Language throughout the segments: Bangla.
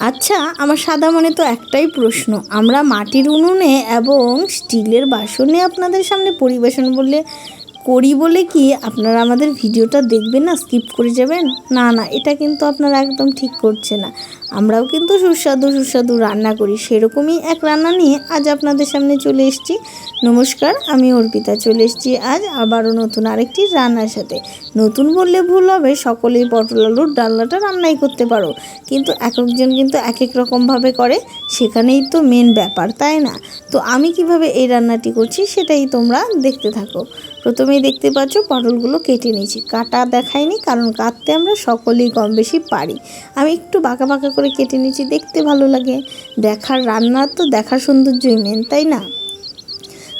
আচ্ছা আমার সাদা মনে তো একটাই প্রশ্ন। আমরা মাটির উনুনে এবং স্টিলের বাসনে আপনাদের সামনে পরিবেশন বললে করি বলে কি আপনারা আমাদের ভিডিওটা দেখবেন না? স্কিপ করে যাবেন? না না, এটা কিন্তু আপনারা একদম ঠিক করছে না। আমরাও কিন্তু সুস্বাদু সুস্বাদু রান্না করি। সেরকমই এক রান্না নিয়ে আজ আপনাদের সামনে চলে এসেছি। নমস্কার, আমি অর্পিতা। চলে এসেছি আজ আবারও নতুন আরেকটি রান্নার সাথে। নতুন বললে ভুল হবে, সকলেই পটল আলুর ডালনাটা রান্নাই করতে পারো। কিন্তু এক একজন কিন্তু এক এক রকমভাবে করে, সেখানেই তো মেন ব্যাপার, তাই না? তো আমি কীভাবে এই রান্নাটি করছি সেটাই তোমরা দেখতে থাকো। প্রথমেই দেখতে পাচ্ছ পটলগুলো কেটে নিয়েছি। কাটা দেখায়নি, কারণ কাটতে আমরা সকলেই কম বেশি পারি। আমি একটু বাঁকা বাঁকা করে কেটে নিয়েছি, দেখতে ভালো লাগে। দেখার রান্নার তো দেখার সৌন্দর্যই মেন তাই না?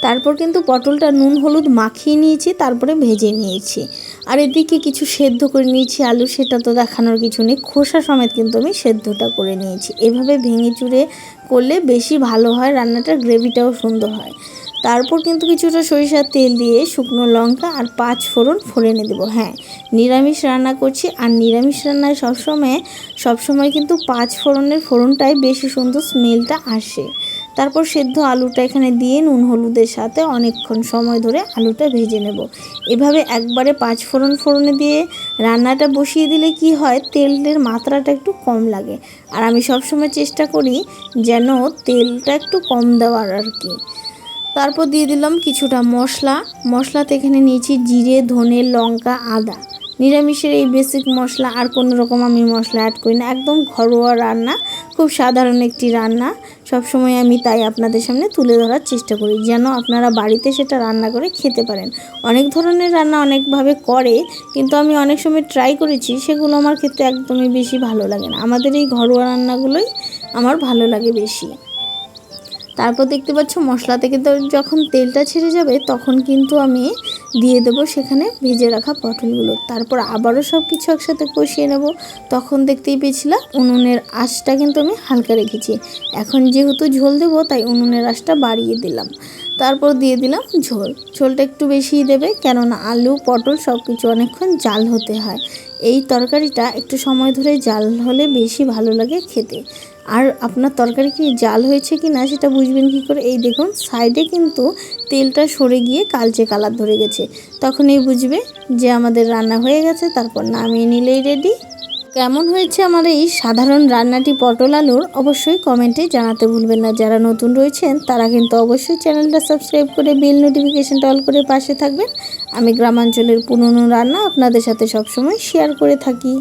তারপর কিন্তু পটলটা নুন হলুদ মাখিয়ে নিয়েছি, তারপরে ভেজে নিয়েছি। আর এদিকে কিছু সেদ্ধ করে নিয়েছি আলু, সেটা তো দেখানোর কিছু নেই। খোসা সমেত কিন্তু আমি সেদ্ধটা করে নিয়েছি। এভাবে ভেঙে চুড়ে করলে বেশি ভালো হয়, রান্নাটার গ্রেভিটাও সুন্দর হয়। তারপর কিন্তু কিছুটা সরিষার তেল দিয়ে শুকনো লঙ্কা আর পাঁচ ফোড়ন ফোড়নে দেবো হ্যাঁ নিরামিষ রান্না করছি আর নিরামিষ রান্নায় সবসময় সবসময় কিন্তু পাঁচ ফোড়নের ফোড়নটাই বেশি সুন্দর স্মেলটা আসে। তারপর সেদ্ধ আলুটা এখানে দিয়ে নুন হলুদের সাথে অনেকক্ষণ সময় ধরে আলুটা ভেজে নেব। এভাবে একবারে পাঁচ ফোড়ন ফোড়নে দিয়ে রান্নাটা বসিয়ে দিলে কি হয়, তেলের মাত্রাটা একটু কম লাগে। আর আমি সবসময় চেষ্টা করি যেন তেলটা একটু কম দেওয়ার আর কি। তারপর দিয়ে দিলাম কিছুটা মশলা। মশলাতে এখানে নিয়েছি জিরে, ধনে, লঙ্কা, আদা। নিরামিষের এই বেসিক মশলা আর কোনো রকম আমি মশলা অ্যাড করি না। একদম ঘরোয়া রান্না, খুব সাধারণ একটি রান্না। সব সময় আমি তাই আপনাদের সামনে তুলে ধরার চেষ্টা করি, যেন আপনারা বাড়িতে সেটা রান্না করে খেতে পারেন। অনেক ধরনের রান্না অনেকভাবে করে, কিন্তু আমি অনেক সময় ট্রাই করেছি, সেগুলো আমার খেতে একদমই বেশি ভালো লাগে না। আমাদের এই ঘরোয়া রান্নাগুলোই আমার ভালো লাগে বেশি। তারপর দেখতে পাচ্ছ মশলা থেকে যখন তেলটা ছেড়ে যাবে, তখন কিন্তু আমি দিয়ে দেবো সেখানে ভেজে রাখা পটলগুলো। তারপর আবারও সব কিছু একসাথে কষিয়ে নেব। তখন দেখতেই পেয়েছিলাম উনুনের আঁশটা কিন্তু আমি হালকা রেখেছি। এখন যেহেতু ঝোল দেবো, তাই উনুনের আঁচটা বাড়িয়ে দিলাম। তারপর দিয়ে দিলাম ঝোল। ঝোলটা একটু বেশিই দেবে কেননা আলু, পটল সব কিছু অনেকক্ষণ জাল হতে হয়। এই তরকারিটা একটু সময় ধরে জাল হলে বেশি ভালো লাগে খেতে। আর আপনার তরকারি কি জাল হয়েছে কি না সেটা বুঝবেন কি করে? এই দেখুন, সাইডে কিন্তু তেলটা সরে গিয়ে কালচে কালার ধরে গেছে। তখনই বুঝবে যে আমাদের রান্না হয়ে গেছে, তারপর নামিয়ে নিলেই রেডি কেমন হয়েছে আমার এই সাধারণ রান্নাটি পটল আলুর? অবশ্যই কমেন্টে জানাতে ভুলবেন না। যারা নতুন রয়েছেন, তারা কিন্তু অবশ্যই চ্যানেলটা সাবস্ক্রাইব করে বেল নোটিফিকেশানটা অল করে পাশে থাকবেন। আমি গ্রামাঞ্চলের পুরনো রান্না আপনাদের সাথে সবসময় শেয়ার করে থাকি।